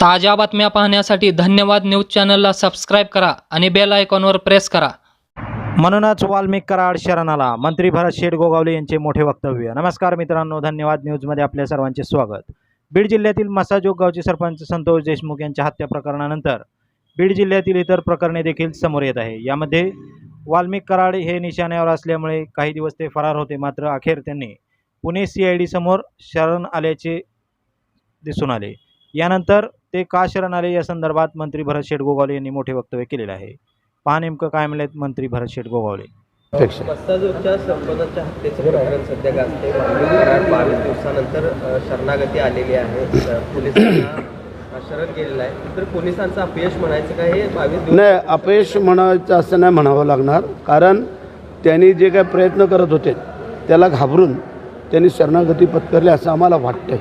ताज्या बातम्या पाहण्यासाठी धन्यवाद न्यूज चॅनलला सबस्क्राईब करा आणि बेल आयकॉनवर प्रेस करा. म्हणूनच वाल्मिक कराड शरणाला. मंत्री भरत शेठ गोगावले यांचे मोठे वक्तव्य. नमस्कार मित्रांनो धन्यवाद न्यूजमध्ये आपल्या सर्वांचे स्वागत. बीड जिल्ह्यातील मसाजोग गावचे सरपंच संतोष देशमुख यांच्या हत्या प्रकरणानंतर बीड जिल्ह्यातील इतर प्रकरणे देखील समोर येत आहे. यामध्ये वाल्मिक कराड हे निशाण्यावर असल्यामुळे काही दिवस ते फरार होते. मात्र अखेर त्यांनी पुणे सी आय डी समोर शरण आल्याचे दिसून आले. यानंतर ते का शरण आले? या संदर्भात मंत्री भरत शेठ गोगावले यांनी मोठे वक्तव्य केलेले आहे. पहा नेमकं काय म्हणलेत मंत्री भरत शेठ गोगावले. हत्येचं प्रकरण सध्या गाजते बावीस दिवसानंतर शरणागती आलेली आहे. पोलिसांना पोलिसांचं अपयश म्हणायचं हे नाही अपयश म्हणायचं असं नाही म्हणावं लागणार. कारण त्यांनी जे काय प्रयत्न करत होते त्याला घाबरून त्यांनी शरणागती पत्करली असं आम्हाला वाटतंय.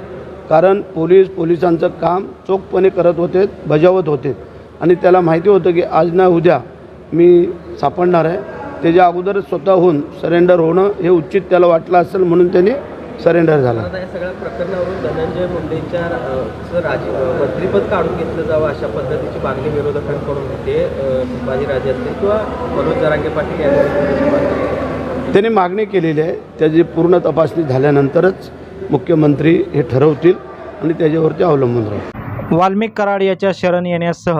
कारण पोलीस पोलिसांचं काम चोखपणे करत होते बजावत होते. आणि त्याला माहिती होतं की आज ना उद्या मी सापडणार आहे. त्याच्या अगोदरच स्वतःहून सरेंडर होणं हे उचित त्याला वाटलं असेल म्हणून त्यांनी सरेंडर झाला. सगळ्या प्रकरणावरून धनंजय मुंडेंच्या राजी मंत्रिपद काढून घेतलं जावं अशा पद्धतीची मागणी विरोधकांकडून होते अ, संभाजीराजे असतील किंवा मनोज जरांगे पाटील यांनी. त्यांनी मागणी केलेली आहे. त्याची पूर्ण तपासणी झाल्यानंतरच मुख्यमंत्री हे ठरवतील आणि त्याच्यावरती अवलंबून राहतील. वाल्मिक कराड याच्या शरण येण्यासह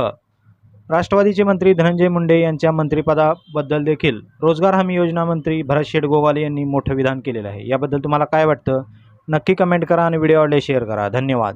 राष्ट्रवादीचे मंत्री धनंजय मुंडे यांच्या मंत्रिपदाबद्दल देखील रोजगार हमी योजना मंत्री भरत शेठ गोवाले यांनी मोठं विधान केलेलं आहे. याबद्दल तुम्हाला काय वाटतं? नक्की कमेंट करा आणि व्हिडिओ आवडले शेअर करा. धन्यवाद.